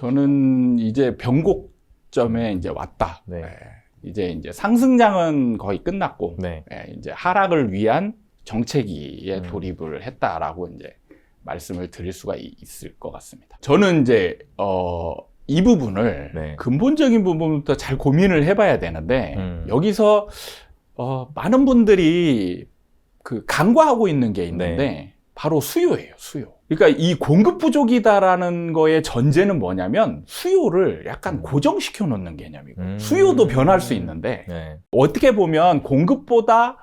저는 이제 변곡점에 이제 왔다. 네. 예, 이제 이제 상승장은 거의 끝났고 네. 예, 이제 하락을 위한 정체기에 음. 돌입을 했다라고 이제 말씀을 드릴 수가 이- 있을 것 같습니다. 저는 이제 어, 이 부분을 네. 근본적인 부분부터 잘 고민을 해봐야 되는데 음. 여기서 어, 많은 분들이 그 간과하고 있는 게 있는데 네. 바로 수요예요, 수요. 그러니까 이 공급 부족이다라는 거의 전제는 뭐냐면 수요를 약간 음. 고정시켜 놓는 개념이고 음. 수요도 변할 수 있는데 네. 어떻게 보면 공급보다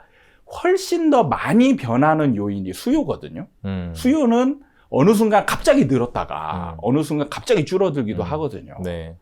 훨씬 더 많이 변하는 요인이 수요거든요. 음. 수요는 어느 순간 갑자기 늘었다가 음. 어느 순간 갑자기 줄어들기도 음. 하거든요. 네.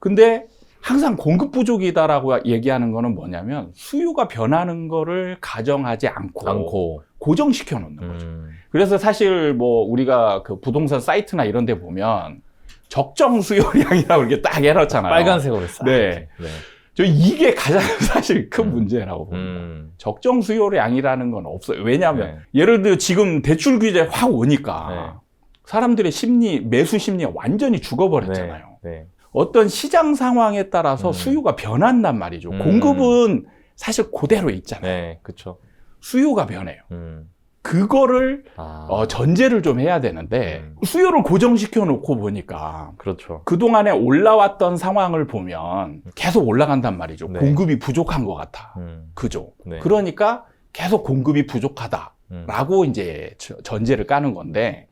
근데 항상 공급 부족이다라고 얘기하는 거는 뭐냐면 수요가 변하는 거를 가정하지 않고, 않고. 고정시켜 놓는 거죠. 음. 그래서 사실 뭐 우리가 그 부동산 사이트나 이런 데 보면 적정 수요량이라고 이렇게 딱 해놓잖아요. 빨간색으로 싹. 네. 이렇게. 네. 저 이게 가장 사실 큰 음. 문제라고 봅니다. 음. 적정 수요량이라는 건 없어요. 왜냐하면 네. 예를 들어 지금 대출 규제 확 오니까 사람들의 심리, 매수 심리가 완전히 죽어버렸잖아요. 네. 네. 어떤 시장 상황에 따라서 음. 수요가 변한단 말이죠. 음. 공급은 사실 그대로 있잖아요. 네. 그쵸. 수요가 변해요. 음. 그거를 아. 어, 전제를 좀 해야 되는데 음. 수요를 고정시켜 놓고 보니까 그렇죠. 그동안에 올라왔던 상황을 보면 계속 올라간단 말이죠. 네. 공급이 부족한 것 같아. 음. 그죠? 네. 그러니까 계속 공급이 부족하다라고 음. 이제 저- 전제를 까는 건데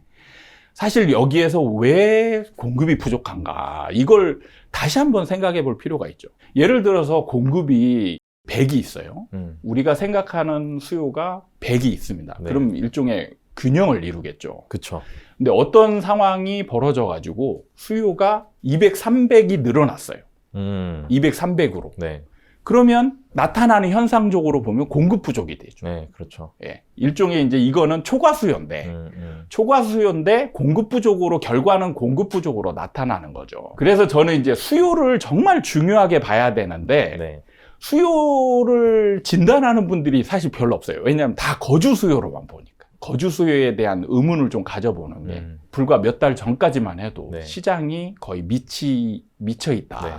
사실 여기에서 왜 공급이 부족한가 이걸 다시 한번 생각해 볼 필요가 있죠. 예를 들어서 공급이 100이 있어요. 음. 우리가 생각하는 수요가 100이 있습니다. 네. 그럼 일종의 균형을 이루겠죠. 그쵸. 근데 어떤 상황이 벌어져 가지고 수요가 200, 300이 늘어났어요. 음. 200, 300으로. 네. 그러면 나타나는 현상적으로 보면 공급 부족이 되죠. 네. 그렇죠. 예. 일종의 이제 이거는 초과 수요인데 음. 음. 초과 수요인데 공급 부족으로 결과는 공급 부족으로 나타나는 거죠. 그래서 저는 이제 수요를 정말 중요하게 봐야 되는데 네. 수요를 진단하는 분들이 사실 별로 없어요. 왜냐하면 다 거주 수요로만 보니까. 거주 수요에 대한 의문을 좀 가져보는 게 음. 불과 몇 달 전까지만 해도 네. 시장이 거의 미치 미쳐 있다. 네.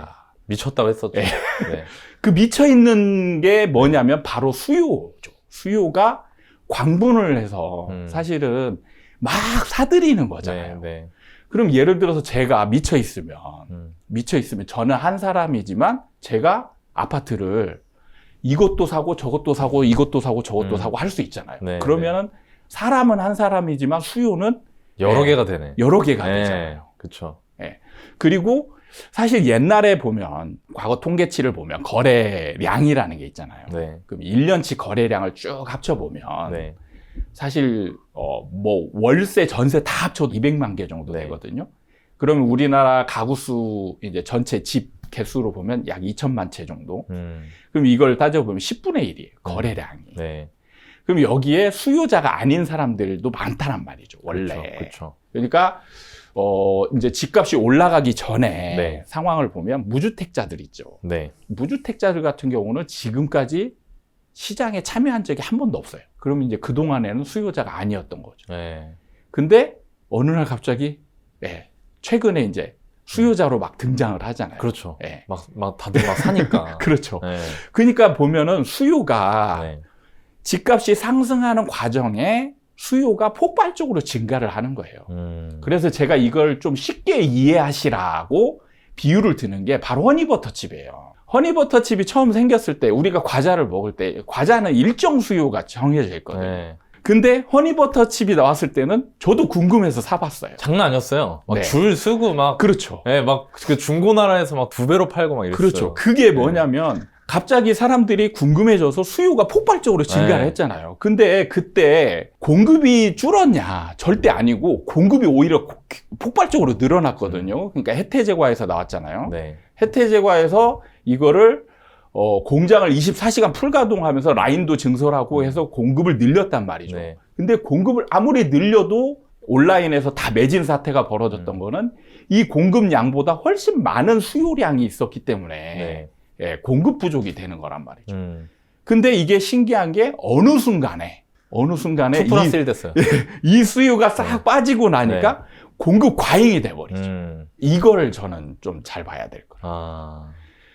미쳤다고 했었죠. 예. 네. 그 미쳐 있는 게 뭐냐면 바로 수요죠. 수요가 광분을 해서 음. 사실은 막 사들이는 네. 거잖아요. 네. 그럼 예를 들어서 제가 미쳐 있으면 음. 미쳐 있으면 저는 한 사람이지만 제가 아파트를 이것도 사고 저것도 사고 이것도 사고 저것도 음. 사고 할 수 있잖아요. 네, 그러면은 사람은 한 사람이지만 수요는 여러 네. 개가 되네. 여러 개가 네. 되잖아요. 그쵸. 그리고 사실 옛날에 보면 과거 통계치를 보면 거래량이라는 게 있잖아요. 네. 그럼 1년치 거래량을 쭉 합쳐 보면 네. 사실 어 뭐 월세 전세 다 합쳐도 200만 개 정도 네. 되거든요. 그러면 우리나라 가구 수 이제 전체 집 개수로 보면 약 2천만 채 정도. 음. 그럼 이걸 따져보면 10분의 1이에요. 거래량이. 네. 그럼 여기에 수요자가 아닌 사람들도 많다란 말이죠. 원래. 그쵸. 그쵸. 그러니까 어 이제 집값이 올라가기 전에 네. 상황을 보면 무주택자들 있죠. 네. 무주택자들 같은 경우는 지금까지 시장에 참여한 적이 한 번도 없어요. 그러면 이제 그 동안에는 수요자가 아니었던 거죠. 네. 근데 어느 날 갑자기 예, 최근에 이제 수요자로 막 등장을 하잖아요. 그렇죠. 예. 막, 막 다들 막 사니까. 그렇죠. 네. 그러니까 보면은 수요가 네. 집값이 상승하는 과정에 수요가 폭발적으로 증가를 하는 거예요. 음. 그래서 제가 이걸 좀 쉽게 이해하시라고 비유를 드는 게 바로 허니버터칩이에요. 허니버터칩이 처음 생겼을 때 우리가 과자를 먹을 때 과자는 일정 수요가 정해져 있거든요. 네. 근데 허니버터칩이 나왔을 때는 저도 궁금해서 사봤어요. 장난 아니었어요. 막 네. 줄 쓰고 막. 그렇죠. 네, 막그 중고나라에서 막 두 배로 팔고 막 이랬어요. 그렇죠. 그게 뭐냐면 갑자기 사람들이 궁금해져서 수요가 폭발적으로 증가를 네. 했잖아요. 근데 그때 공급이 줄었냐? 절대 아니고 공급이 오히려 고- 폭발적으로 늘어났거든요. 그러니까 해태제과에서 나왔잖아요. 네. 해태제과에서 이거를 어, 공장을 24시간 풀가동하면서 라인도 증설하고 해서 공급을 늘렸단 말이죠. 네. 근데 공급을 아무리 늘려도 온라인에서 다 매진 사태가 벌어졌던 음. 거는 이 공급량보다 훨씬 많은 수요량이 있었기 때문에 네. 예, 공급 부족이 되는 거란 말이죠. 음. 근데 이게 신기한 게 어느 순간에 어느 순간에 2 플러스 이, 1 됐어요. 이 수요가 싹 네. 빠지고 나니까 공급 과잉이 돼버리죠. 음. 이걸 저는 좀 잘 봐야 될 거예요. 아,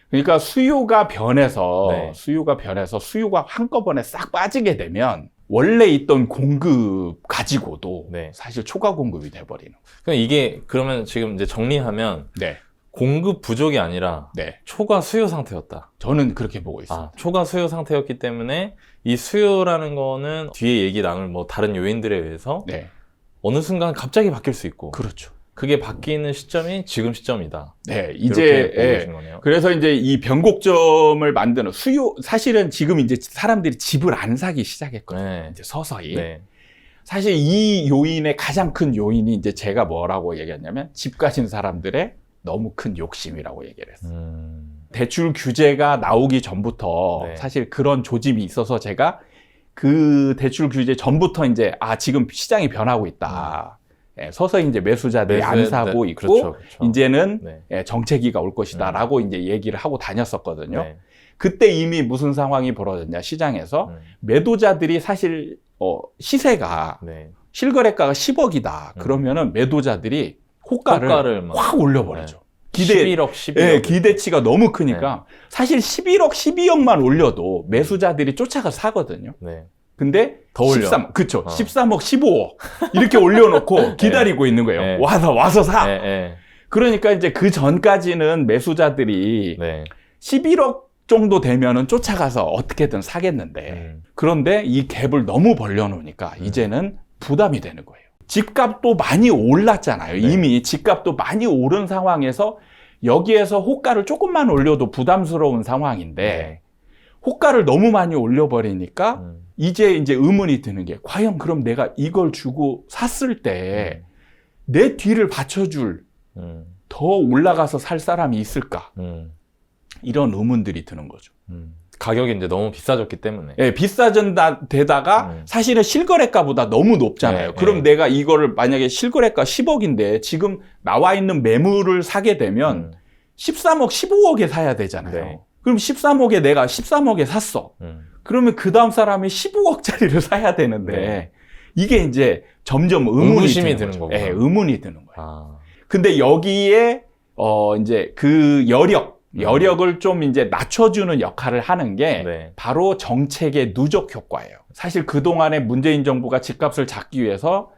그러니까 수요가 변해서 네. 수요가 변해서 수요가 한꺼번에 싹 빠지게 되면 원래 있던 공급 가지고도 네. 사실 초과 공급이 돼버리는 거예요. 그럼 이게 그러면 지금 이제 정리하면 네, 공급 부족이 아니라 네. 초과 수요 상태였다. 저는 그렇게 보고 있어요. 아, 초과 수요 상태였기 때문에 이 수요라는 거는 뒤에 얘기 나눌 뭐 다른 요인들에 의해서 네, 어느 순간 갑자기 바뀔 수 있고 그렇죠. 그게 바뀌는 시점이 지금 시점이다. 네, 이제 예. 그래서 이제 이 변곡점을 만드는 수요 사실은 지금 이제 사람들이 집을 안 사기 시작했거든요. 네. 이제 서서히. 네. 사실 이 요인의 가장 큰 요인이 이제 제가 뭐라고 얘기했냐면 집 가진 사람들의 너무 큰 욕심이라고 얘기를 했어요. 음, 대출 규제가 나오기 전부터 네. 사실 그런 조짐이 있어서 제가 그 대출 규제 전부터 이제 아 지금 시장이 변하고 있다. 예, 서서히 이제 매수자들이 안 매수에- 사고 네, 있고 그렇죠, 그렇죠. 이제는 네. 예, 정체기가 올 것이다라고 이제 얘기를 하고 다녔었거든요. 네. 그때 이미 무슨 상황이 벌어졌냐 시장에서 음, 매도자들이 사실 어, 시세가 네. 실거래가가 10억이다. 음. 그러면은 매도자들이 호가를, 호가를 막확 올려버리죠. 기대 11억, 12억. 예, 기대치가 너무 크니까 사실 11억, 12억만 올려도 매수자들이 쫓아가 사거든요. 네. 근데 더 올려. 13, 그쵸. 어. 13억, 15억 이렇게 올려놓고 기다리고 있는 거예요. 네. 와서 와서 사. 네, 네. 그러니까 이제 그 전까지는 매수자들이 네. 11억 정도 되면은 쫓아가서 어떻게든 사겠는데 음, 그런데 이 갭을 너무 벌려놓으니까 음. 이제는 부담이 되는 거예요. 집값도 많이 올랐잖아요. 네. 이미 집값도 많이 오른 상황에서 여기에서 호가를 조금만 올려도 부담스러운 상황인데 네. 호가를 너무 많이 올려버리니까 음, 이제 이제 의문이 드는 게 과연 그럼 내가 이걸 주고 샀을 때 내 뒤를 받쳐줄 음, 더 올라가서 살 사람이 있을까? 음, 이런 의문들이 드는 거죠. 음. 가격이 이제 너무 비싸졌기 때문에. 예, 비싸진다 되다가 음. 사실은 실거래가보다 너무 높잖아요. 네, 그럼 네. 내가 이거를 만약에 실거래가 10억인데 지금 나와 있는 매물을 사게 되면 음, 13억, 15억에 사야 되잖아요. 네. 그럼 13억에 내가 13억에 샀어. 음. 그러면 그 다음 사람이 15억짜리를 사야 되는데 네. 이게 이제 점점 의문이 드는, 드는. 거구나. 예, 의문이 드는 거예요. 아, 근데 여기에 어 이제 그 여력, 음. 여력을 좀 이제 낮춰주는 역할을 하는 게 네. 바로 정책의 누적 효과예요. 사실 그 동안에 문재인 정부가 집값을 잡기 위해서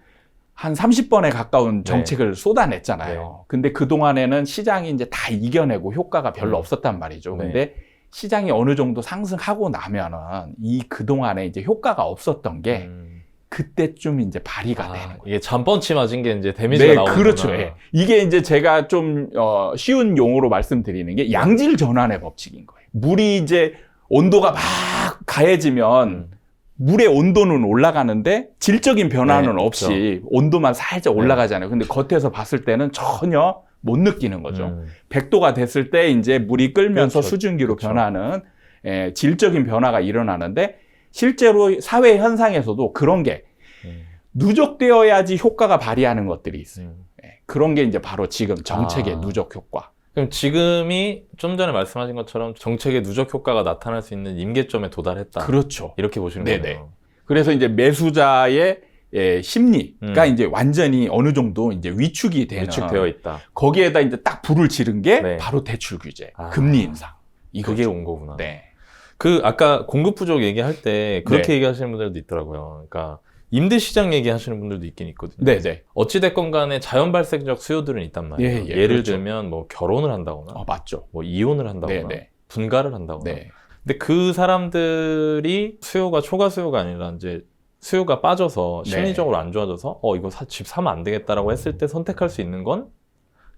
한 30번에 가까운 정책을 쏟아냈잖아요. 네. 근데 그동안에는 시장이 이제 다 이겨내고 효과가 별로 음. 없었단 말이죠. 네. 근데 시장이 어느 정도 상승하고 나면은 이 그동안에 이제 효과가 없었던 게 음. 그때쯤 이제 발휘가 아, 되는 거예요. 이게 잠펀치 맞은 게 이제 데미지가 네, 나오는 그렇죠. 예. 이게 이제 제가 좀 어, 쉬운 용어로 말씀드리는 게 양질 전환의 법칙인 거예요. 물이 이제 온도가 막 가해지면 음. 물의 온도는 올라가는데 질적인 변화는 네, 없이 온도만 살짝 네. 올라가잖아요. 근데 겉에서 봤을 때는 전혀 못 느끼는 거죠. 음. 100도가 됐을 때 이제 물이 끓면서 그렇죠. 수증기로 그렇죠. 변하는 예, 질적인 변화가 일어나는데 실제로 사회 현상에서도 그런 게 음. 누적되어야지 효과가 발휘하는 것들이 있어요. 음. 예, 그런 게 이제 바로 지금 정책의 아. 누적 효과. 그럼 지금이 좀 전에 말씀하신 것처럼 정책의 누적 효과가 나타날 수 있는 임계점에 도달했다. 그렇죠. 이렇게 보시는 네네. 거네요. 그래서 이제 매수자의 예, 심리가 음. 이제 완전히 어느 정도 이제 위축이 되는 위축되어 있다. 거기에다 이제 딱 불을 지른 게 네. 바로 대출 규제, 아. 금리 인상. 이거죠. 그게 온 거구나. 네. 그 아까 공급 부족 얘기할 때 그렇게 네. 얘기하시는 분들도 있더라고요. 그러니까 임대 시장 얘기하시는 분들도 있긴 있거든요. 네, 네. 어찌 됐건 간에 자연 발생적 수요들은 있단 말이에요. 예, 예, 를 그렇죠. 들면 뭐 결혼을 한다거나 어, 맞죠. 뭐 이혼을 한다거나 네, 네. 분가를 한다거나. 네. 근데 그 사람들이 수요가 초과 수요가 아니라 이제 수요가 빠져서 네. 심리적으로 안 좋아져서 어 이거 사- 집 사면 안 되겠다라고 했을 때 선택할 수 있는 건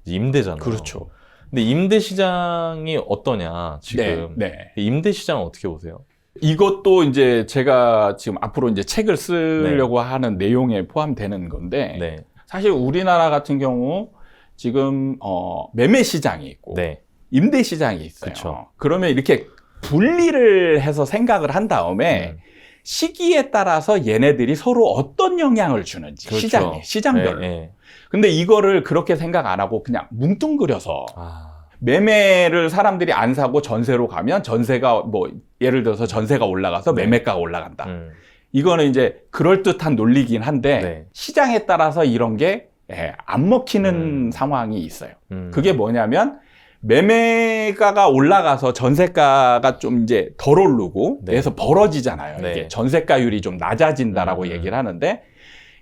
임대잖아요. 그렇죠. 근데 임대 시장이 어떠냐 지금 네, 네. 임대 시장은 어떻게 보세요? 이것도 이제 제가 지금 앞으로 이제 책을 쓰려고 하는 내용에 포함되는 건데 네, 사실 우리나라 같은 경우 지금 어, 매매 시장이 있고 네, 임대 시장이 있어요. 그쵸. 그러면 이렇게 분리를 해서 생각을 한 다음에 음. 시기에 따라서 얘네들이 서로 어떤 영향을 주는지 그렇죠. 시장에 시장별로. 네, 네. 근데 이거를 그렇게 생각 안 하고 그냥 뭉뚱그려서 아, 매매를 사람들이 안 사고 전세로 가면 전세가 뭐 예를 들어서 전세가 올라가서 네. 매매가가 올라간다. 음, 이거는 이제 그럴듯한 논리긴 한데 네. 시장에 따라서 이런 게 예, 안 먹히는 음. 상황이 있어요. 음. 그게 뭐냐면 매매가가 올라가서 전세가가 좀 이제 덜 오르고 네. 그래서 벌어지잖아요. 네. 이게 전세가율이 좀 낮아진다라고 음. 얘기를 하는데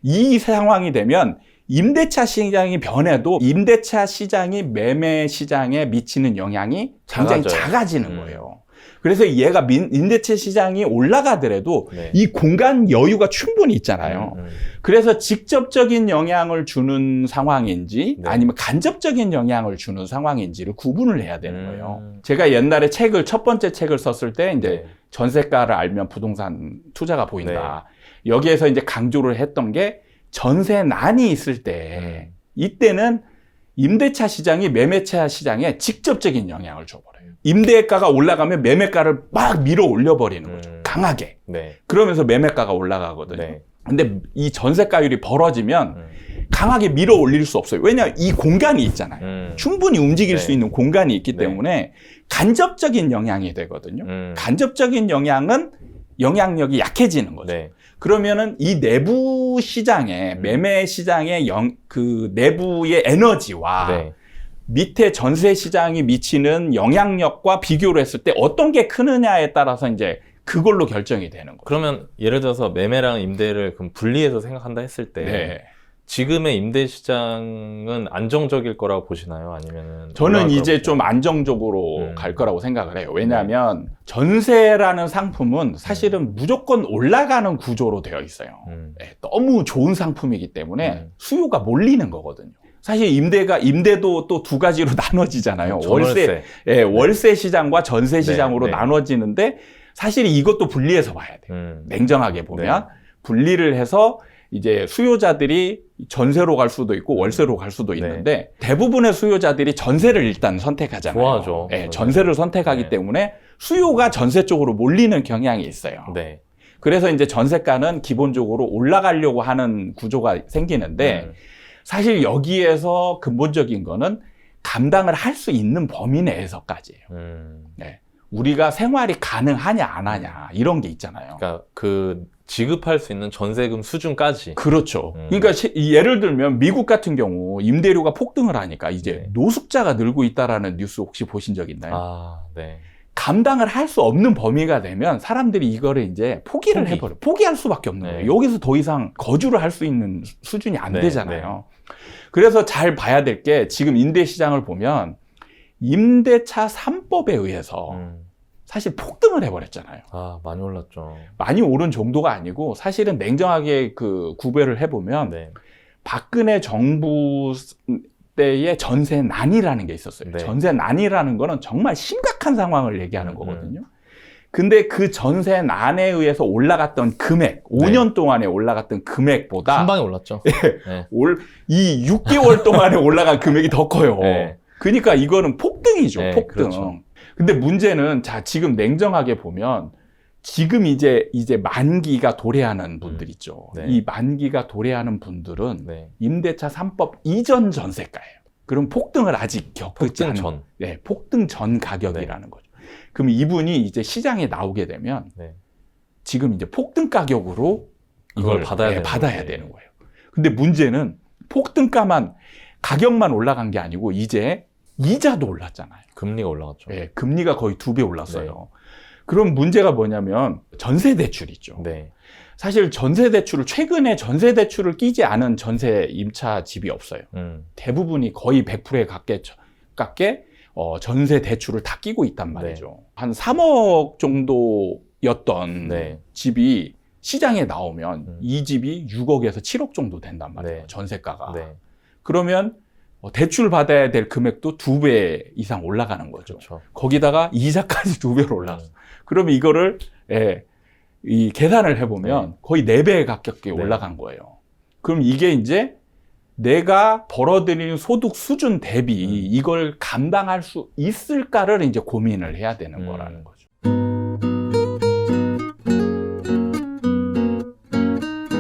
이 상황이 되면 임대차 시장이 변해도 임대차 시장이 매매 시장에 미치는 영향이 굉장히 작아져요. 작아지는 음. 거예요. 그래서 얘가 민- 임대차 시장이 올라가더라도 네. 이 공간 여유가 충분히 있잖아요. 음, 음. 그래서 직접적인 영향을 주는 상황인지 네. 아니면 간접적인 영향을 주는 상황인지를 구분을 해야 되는 음. 거예요. 제가 옛날에 책을 첫 번째 책을 썼을 때 이제 네. 전세가를 알면 부동산 투자가 보인다. 여기에서 이제 강조를 했던 게 전세난이 있을 때 음. 이때는 임대차 시장이 매매차 시장에 직접적인 영향을 줘버려요. 임대가가 올라가면 매매가를 막 밀어 올려버리는 거죠. 음. 강하게. 네. 그러면서 매매가가 올라가거든요. 네. 근데 이 전세가율이 벌어지면 음. 강하게 밀어 올릴 수 없어요. 왜냐 이 공간이 있잖아요. 음. 충분히 움직일 네. 수 있는 공간이 있기 네. 때문에 간접적인 영향이 되거든요. 음. 간접적인 영향은 영향력이 약해지는 거죠. 네. 그러면은 이 내부 시장에 음. 매매 시장의 영, 그 내부의 에너지와 네. 밑에 전세 시장이 미치는 영향력과 비교를 했을 때 어떤 게 크느냐에 따라서 이제 그걸로 결정이 되는 거죠. 그러면 예를 들어서 매매랑 임대를 그럼 분리해서 생각한다 했을 때 네. 지금의 임대 시장은 안정적일 거라고 보시나요? 아니면은 저는 이제 좀 안정적으로 음. 갈 거라고 생각을 해요. 왜냐하면 전세라는 상품은 사실은 무조건 올라가는 구조로 되어 있어요. 음. 네, 너무 좋은 상품이기 때문에 음. 수요가 몰리는 거거든요. 사실 임대가 임대도 또 두 가지로 나눠지잖아요. 월세, 전월세. 예, 월세 시장과 전세 시장으로 네. 나눠지는데 사실 이것도 분리해서 봐야 돼요. 음. 냉정하게 보면 네. 분리를 해서 이제 수요자들이 전세로 갈 수도 있고 월세로 갈 수도 네. 있는데 대부분의 수요자들이 전세를 일단 선택하잖아요. 좋아하죠. 예, 전세를 선택하기 네. 때문에 수요가 전세 쪽으로 몰리는 경향이 있어요. 네. 그래서 이제 전세가는 기본적으로 올라가려고 하는 구조가 생기는데 음. 사실 여기에서 근본적인 거는 감당을 할 수 있는 범위 내에서까지예요. 음. 우리가 생활이 가능하냐 안 하냐 이런 게 있잖아요. 그러니까 그 지급할 수 있는 전세금 수준까지. 그렇죠. 음. 그러니까 시- 예를 들면 미국 같은 경우 임대료가 폭등을 하니까 이제 네. 노숙자가 늘고 있다라는 뉴스 혹시 보신 적 있나요? 아, 네. 감당을 할 수 없는 범위가 되면 사람들이 이거를 이제 포기를 포기. 해버려. 포기할 수밖에 없는 네. 거예요. 여기서 더 이상 거주를 할 수 있는 수- 수준이 안 네, 되잖아요. 그래서 잘 봐야 될 게 지금 임대 시장을 보면 임대차 3법에 의해서 음. 사실 폭등을 해버렸잖아요. 아, 많이 올랐죠. 많이 오른 정도가 아니고 사실은 냉정하게 그 구별을 해보면 네. 박근혜 정부 때의 전세 난이라는 게 있었어요. 네. 전세 난이라는 거는 정말 심각한 상황을 얘기하는 음, 거거든요. 근데 그 전세 난에 의해서 올라갔던 금액, 5년 동안에 올라갔던 금액보다 네. 한 방에 올랐죠. 네. 올, 이 6개월 동안에 올라간 금액이 더 커요. 네. 그러니까 이거는 폭등이죠, 네, 폭등. 그렇죠. 근데 문제는 자, 지금 냉정하게 보면 지금 이제 이제 만기가 도래하는 분들 음, 있죠. 네. 이 만기가 도래하는 분들은 네. 임대차 3법 이전 전세가예요. 그럼 폭등을 아직 겪지 폭등 않은 전. 네, 폭등 전 가격이라는 거죠. 그럼 이분이 이제 시장에 나오게 되면 네. 지금 이제 폭등 가격으로 이걸 받아야 네, 되는 받아야 거지. 되는 거예요. 근데 문제는 폭등가만 가격만 올라간 게 아니고 이제 이자도 올랐잖아요. 금리가 올라갔죠. 예, 금리가 거의 두 배 올랐어요. 그럼 문제가 뭐냐면 전세 대출이죠. 네. 사실 전세 대출을 최근에 전세 대출을 끼지 않은 전세 임차 집이 없어요. 음. 대부분이 거의 100%에 가깝게 가깝게 어, 전세 대출을 다 끼고 있단 말이죠. 한 3억 정도였던 네. 집이 시장에 나오면 음. 이 집이 6억에서 7억 정도 된단 말이에요. 네. 전세가가. 네. 그러면 어, 대출 받아야 될 금액도 두 배 이상 올라가는 거죠. 그렇죠. 거기다가 이자까지 두 배로 올랐어. 음. 그러면 이거를 예, 이 계산을 해보면 거의 네 배 가깝게 네. 올라간 거예요. 그럼 이게 이제 내가 벌어들이는 소득 수준 대비 음. 이걸 감당할 수 있을까를 이제 고민을 해야 되는 음. 거라는 거죠.